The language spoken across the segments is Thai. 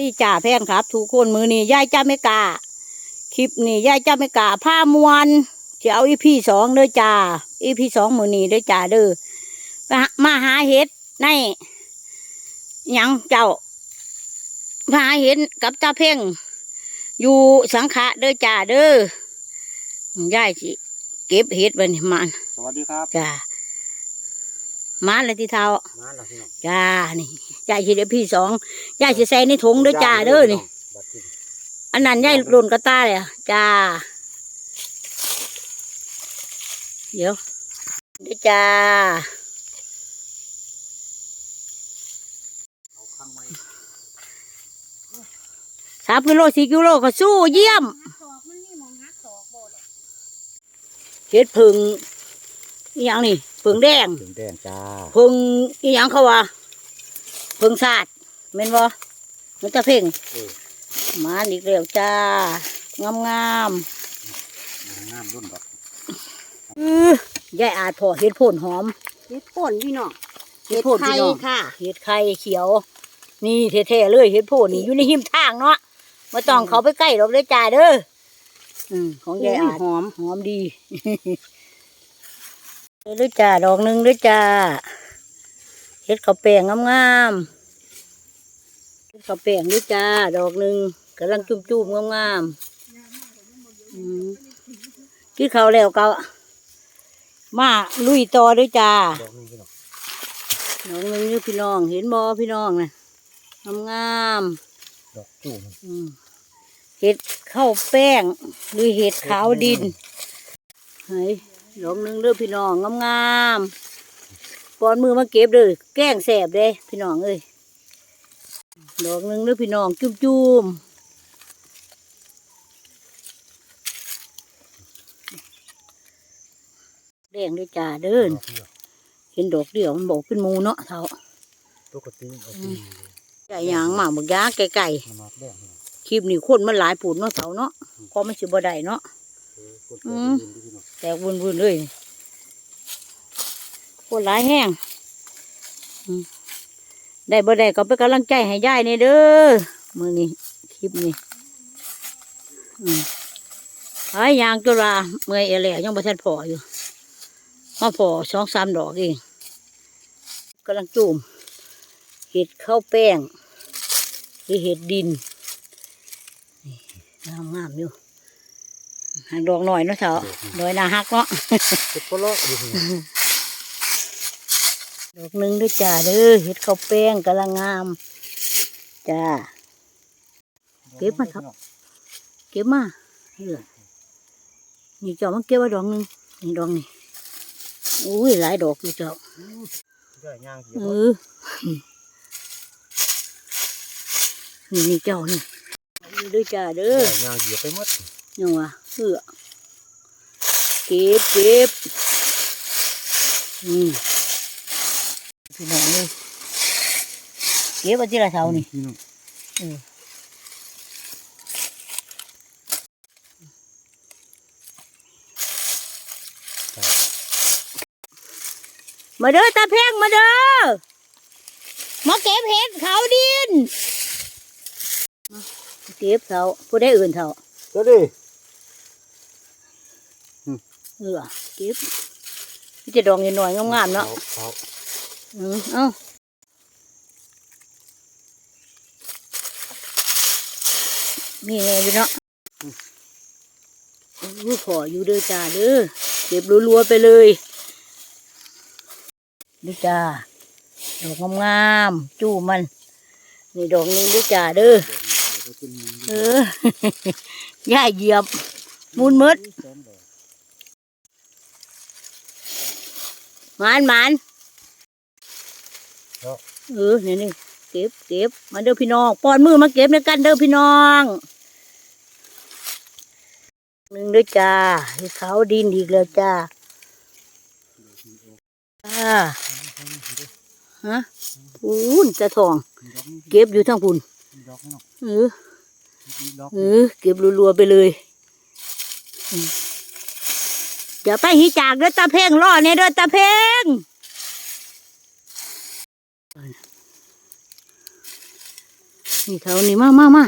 ดีจ่าแพงครับทุกคนมือนี่ยายจ้าไม่กล้าคลิปนี่ยายจ้าไม่กล้าผ้ามวนจะเอาอีพีสองเด้อจ่าอีพีสองมือนี่เด้อจ่าเด้อมามาหาเห็ดในหยังเจ้ามาหาเห็ดกับตาเพ่ง อยู่สังขะเด้อจ่าเด้อยายสิเก็บเห็ดไปนี่มันสวัสดีครับจ้า มาเลยที่เท้ามาแล้วพี่น้องจ้านี่ยายสิเดี๋ยวพี่สองยายสิใส่ในถุงเด้วยจ้าเด้อนี่ บัดนี้อันนั้นยายหล่นกระตาเลยอะจ้า เดี๋ยวเด้อจ้า เอาข้างไม้สามกิโลสี่กิโลก็สู้เยี่ยม เฮ็ดผึ่ง อีหยังนี่ผึ่งแดงถึงแดงจ้าผึ่งอีหยังเขาว่าผึ่งศาสตร์แม่นบ่มันจะเพ่งเออมาอีกแล้วจ้างามงามๆงามรุ่นดอกอือยายอาจพอเห็ดโผลหอม เฮ็ดป่นพี่น้องเห็ดโผลพี่น้องค่ะเห็ดไข่เขียว นี่แท้ๆเลยเห็ดโผลนี่อยู่ในหิมทางเนาะมาต้องเขาไปใกล้เราเลยจ้าเด้ออืมของยายอาจหอมหอมดี เด้อจ้าดอกหนึ่งเด้อจ้าเห็ดข้าวแป้งงามๆเห็ดข้าวแป้งเด้อจ้า ดอกหนึ่งกำลังจุ่มๆงามๆอืมกินข้าวแล้วก็มาลุยต่อเด้วยจ้าดอกหนึงพี่น้องน้องนึงนี่พี่น้องเห็นบ่พี่น้องนะงามงามดอกจู่มันๆอืมเห็ดข้าวแป้งหรือเห็ดขาวดินเฮ้ย ดอกหนึงเด้อพี่น้องงามๆปอนมือมาเก็บเด้อแก้งแสบเด้พี่น้องเอ้ยดอกหนึงเด้อพี่น้องจุ่มๆแดงด้วยจ้าเด้อดอกเห็นดอกเดียวมันบอกเป็นมูเนาะเท่าปกติเอาตีไก่ยางหมาบักยาไก่ไก่คลิปนี้คนมันหลายปูนเนาะเสาเนาะพอมันสิบ่ได้เนาะ ออกดอืแก้มแตกวุ่นวุ่นๆเลยคนหลายแห้งได้บ่ได้ก็เป็นกำลังใจให้ยายนี่เด้อมือนี้คลิปนี้อืมหายยางจุฬาเมื่อยเอแหล่ยังบ่ทันพออยู่มาพอสองสามดอกเองกำลังจุ่มเห็ดข้าวแป้งหรือเห็ดดินงามๆอยู่ หางดอกหน่อยเนาะเถอะดอยนาฮักเนาะเก็บก็เลาะอยู่พี่น้องดอกหนึ่งด้วยจ้าเด้อเห็ดข้าวแป้งกำลังงามจ้าเก็บมาครับ เก็บมาเออนี่เจ้ามันเก็บไว้ดอกหนึ่งนี่ดอกนี่อุ้ยหลายดอกอยู่เจ้าได้ย่างเขียเอวอนี่นี่เจ้านี่นี่ด้วยจ้าเด้อได้ย่างเขียวไปหมดยังวะ เออเก็บเก็บอืมพี่น้องเลยเก็บเอาที่ละเสานี่พี่น้องเออมาเด้อตาเพ่งมาเด้อมาเก็บเห็ดเขาดินมาเก็บเขาผู้ได้อื่นเท่าเดี๋ยวดิ เออเก็บนี่จะดองหน่อยๆงามๆเนาะเขาอืมเอ้ามีแน่อยู่เนาะอู้ขออยู่เด้อจ้าเด้อเก็บรัวๆไปเลยดูจ้าดอกงามๆจู้มัน นี่ดอกหนึงด้วยจ้าเด้อเดี๋ยวไปกินเออย่าเหยียบมุนมืด สองดอก หมานหมานเนาะเออนี่นี่เก็บเก็บมาเด้อพี่น้องป้อนมือมาเก็บในกันเด้อพี่น้องหนึ่งด้วยจ้าให้เขาดินอีกแล้วจ้าจ้าฮะปูนจะทองดอกนี้เก็บอยู่ทั้งปุ่นดอกนี่เนาะเออดอกเออเก็บรัวๆไปเลย อืมอย่าไปหิจากเด้อตาเพ่งล่อเนี่ยเด้อตาเพ่งนี่เท่านี้มามามา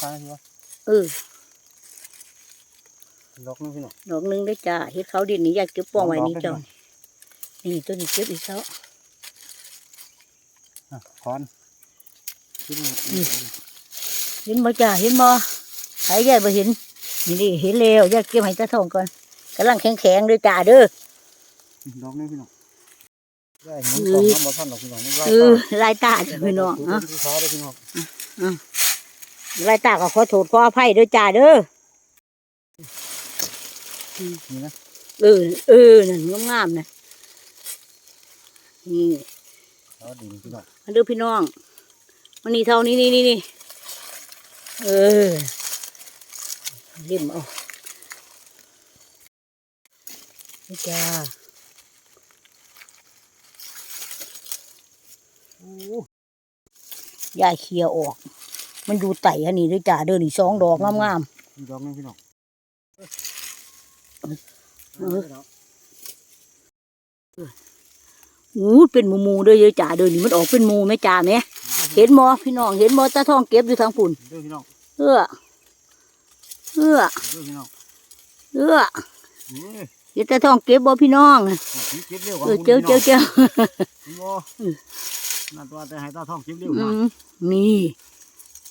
ตายสิวะเออดอกนึงพี่น้องดอกหนึงได้อจ้าเฮ็ดเขาดินนี่อยากเก็บป้องไว้นี่เจ้านี่ตัวนี้เก็บอีกแล้วอะคอนขึ้นมาเห็นบ่จ้าเห็นบ่ใครใหญ่บ่เห็น นี่ดิเห็นแล้วอยากเก็บให้ตาทองก่อนกำลังแข็งๆเลยจ้าเด้อดอกนึงพี่น้องได้หมุนกล่องน้ำบ่ทันดอกพี่น้องนี่ไล่เออลายตาจ้ะพี่น้องเอะอะดูฟ้าเลยพี่น้องลายตาก็ขอโทษขออภัยเด้อจ้าเด้อนี่นะเออเออนั่นงามๆนะนี่เอาดินพี่น้องมาดูพี่น้องมันนี่เท่านี้นี่นี่นี่เออ เล่มเอานี่จ้าโอ้ยายเคลียร์ออก มันอยู่ไต่อันนี้ด้วยจ้าเดินอีกสองดอกงามมีดอกนึงพี่น้องๆเอออู้เป็นหมูมูๆเด้อเยอะจ้าเดินนี่มันออกเป็นหมูไหมจ้าไหมเห็นมอพี่น้องเห็นมอตาทองเก็บอยู่ทางปุ่นเด้อพี่น้อง เอื้อเอื้อเด้อพี่น้องเอื้อเอ้ยเห็นตาทองเก็บบ่พี่น้องนี่เก็บเร็วกว่าเออหมู่เจ้าพี่น้เจ้าองเจ้านี่บ่นั่นตัวแต่ให้ตาทองเก็บเร็วอืมากมนี่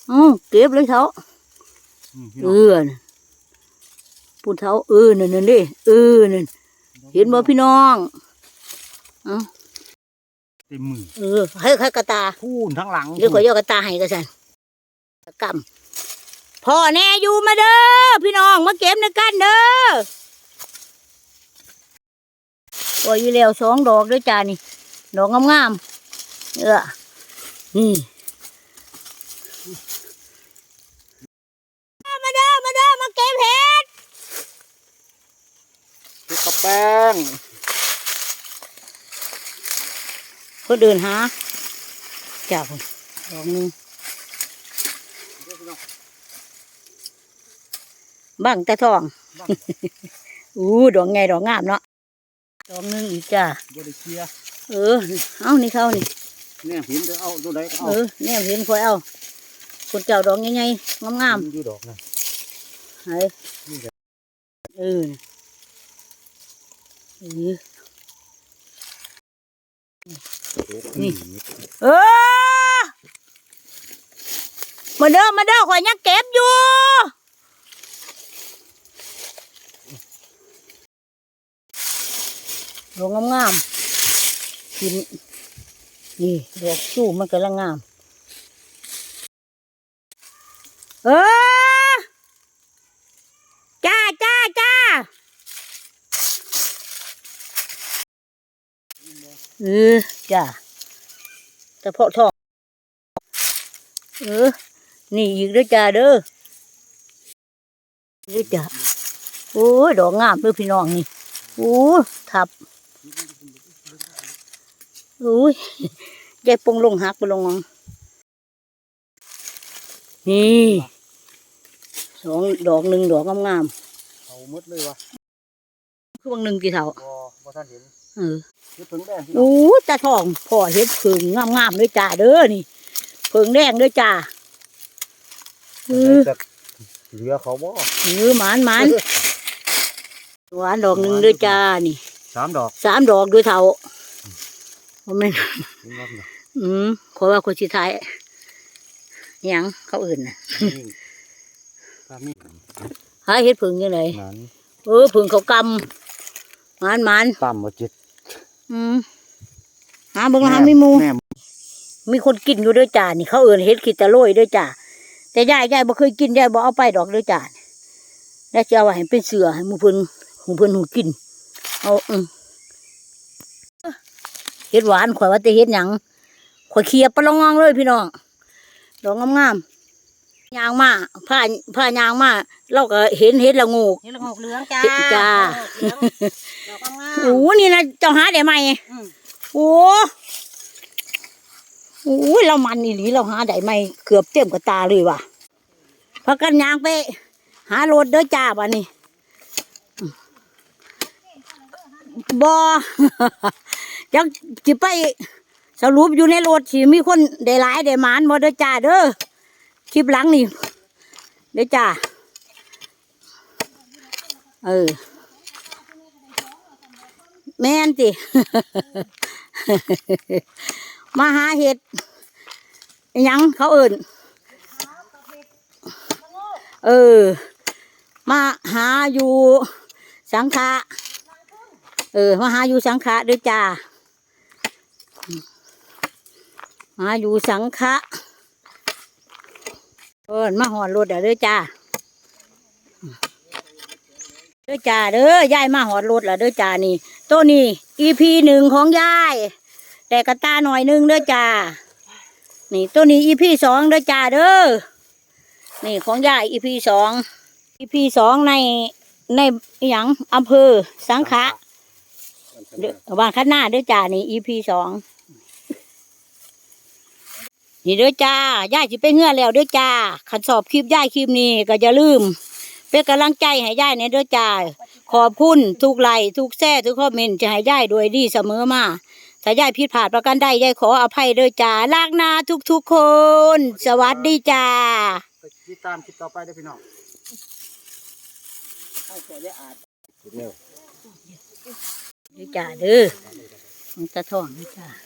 เอ้าเก็บเลยเท้าอืมพี่เอน้องอน่ะปูเท้าเออนั่นนั่นดิเออนั่นเห็นบ่พี่น้องเต็มมือเออให้ให้กระตาพูนทั้งหลังเดี๋ยวขอยกกระตาให้กระสันกำ พ่อแน่อยู่มาเด้อพี่น้องมาเก็บในกันเด้อปล่อยอยู่แล้วสองดอกด้วยจ้านี่ ดอกงามๆเออนี่มาเด้อมาเด้อมาเก็บเห็ดเก็บกระแป้งเพื่อเดินหาจ้าพุ่นดอกหนึง เด้อพี่น้องบังตะทองบ้างอู้ดอกไงดอกงามเนาะ ดอกหนึงอีกจ้าบ่ได้เคลียร์เออ เอานี่เข้านี่เนี่ยเห็นเด้อเอาตัวใดก็เอา เออแนมเห็นคอยเอาคนเจ้าดอกใหญ่ๆงามอยู่ดอกนะๆเฮ้ยนี่จ้ะเออเออนี่เออมาเด้อมาเด้อข่อยยังเก็บอยู่ ดอกงามๆกินนี่ดอกสู้มันกำลังงาม เออจ้าจ้าจ้าเออจ้าแต่เพาะทองเออ นี่อีกด้อจ้าเด้อด้อจ้าโอ้ยดอกงามเด้อพี่น้องนี่โอ้ทับ อ้ยยายปงลงหักไปลงมังนี่สองดอกหนึ่งดอกงามเอาหมดเลยวะๆคือบางหนึ่งกี่เท่าบ่บ่ทันเห็นเออเฮ็ดถึงแดงพี่น้องโอ้ตาทองพ่อเฮ็ดเพิงงามๆเลยจ้าเด้อนี่เพิงแดงเลยจ้าเออแต่เหลือเขาบ่เออหมานหมานหวานดอกหนึ่งเลยจ้านี่สามดอกสามดอกด้วยเท่า บ่แม่นเห็นบ่พี่น้องอืมขอว่าคนสิทายหยังเขาอื่นน่ะนี่ตามนี้หาเฮ็ดเพิงยังไงนั้นเออเพิงเขากำหมานหมานต่ำบ่จิตอืมหาเบิ่งหามีหมูแม่มีคนกินอยู่ด้วยจ้านี่เขาเอินเฮ็ดขีดตะโรยด้วยจ้าแต่ยายยายบ่เคยกินยายบ่เอาไปดอกด้วยจ้าแล้วจะเอาไว้ให้เป็นเสือให้หมูเพิ่นหมูเพิ่นหูกินเอาอืม เฮ็ดหวานข่อยว่าแต่เฮ็ดหยังข่อยเคลียร์ปะลองงเลยพี่น้องดอกงามๆยางมาผ้าผ้ายางมาเราก็เห็นเฮ็ดละงูกนี่ละหกเหลืองจ้าจ้าเหลืองดอกงามโอ้นี่นะเจ้าหาได้ไหมอืมโอ้โอ้ยเรามันอีหลีเราหาได้ไหมเกือบเต็มกับตาเลยว่ะพักกันยางไป หารถเด้อจ้าบ้านี้บอ ยังจะไปสรุปอยู่ในรถสิมีคนได้หลายได้หมานบ่เด้อจ้าเด้อคลิปหลังนี่เด้อจ้าเออแม่นติมาหาเห็ดยังเขาเอิ่นเออ มาหาอยู่สังขะเออ มาหาอยู่สังขะเด้วยจ้า มาอยู่สังขะเอินมาหอดรถเด้อจ้าเด้อจ้าเด้อยายมาหอดรถแล้วเด้อจ้านี่ตัวนี้ EP หนึ่งของยาย แต่กระตาหน่อยหนึงเด้อจ้านี่ตัวนี้ EP สองเด้อจ้าเด้อนี่ของยาย EP สอง EP สองในในอหย่างอำเภอสังขะเด้อบ้านข้างหน้าเด้อจ้านี่ EP สอง นี่เด้อจ้ายายสิไปเงื่อแล้วเด้อจ้าขันสอบคลิปยายคลิปนี้ก็อย่าลืมเป็นกำลังใจให้ยายเนี่ยเด้อจ้าขอบคุณทุกไลค์ทุกแซ่ทุกคอมเมนต์จะให้ยายด้วยดีเสมอมาถ้ายายผิดพลาดประการใดยายขออภัยเด้อจ้าลากนาทุกๆคน สวัสดีจ้าไปติดตามคลิปต่อไปเด้อพี่น้องเดียวเด้อจ้าเด้อมันจะท่องเด้อจ้า